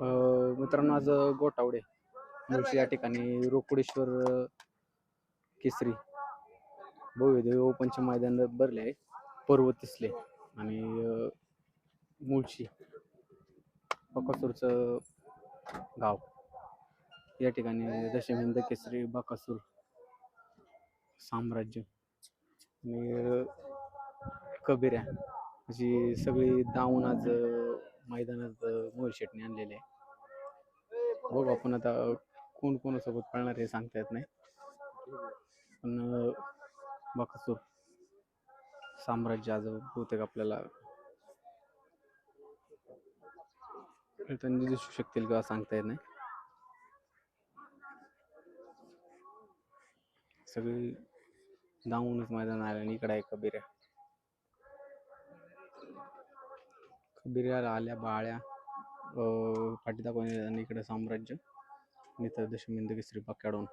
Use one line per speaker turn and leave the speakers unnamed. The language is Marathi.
मित्रांनो आज गोटावडे मुळशी या ठिकाणी रोकुडेश्वर केसरी भव्यदेव ओपनचे मैदान भरले आहे. पर्व तिसले आणि मुळशी बकासूरचं गाव. या ठिकाणी दशमिंद केसरी बकासूर साम्राज्य आणि कबिऱ्या अशी सगळी दावून आज मैदानात मोहित शेटने आणलेले आहे. बघू आपण आता कोण कोणासोबत पळणार हे सांगता येत नाही. पण अं, बकासूर साम्राज्य आज बहुतेक आपल्याला दिसू शकतील किंवा सांगता येत नाही. सगळी धावूनच मैदान आलं आणि इकडे आहे कबिऱ्या बिर्याला आल्या बाळ्या. अं, पाठी दाखवून आणि इकडे साम्राज्य. आणि इथं दशमिंद केसरी बाग काढून.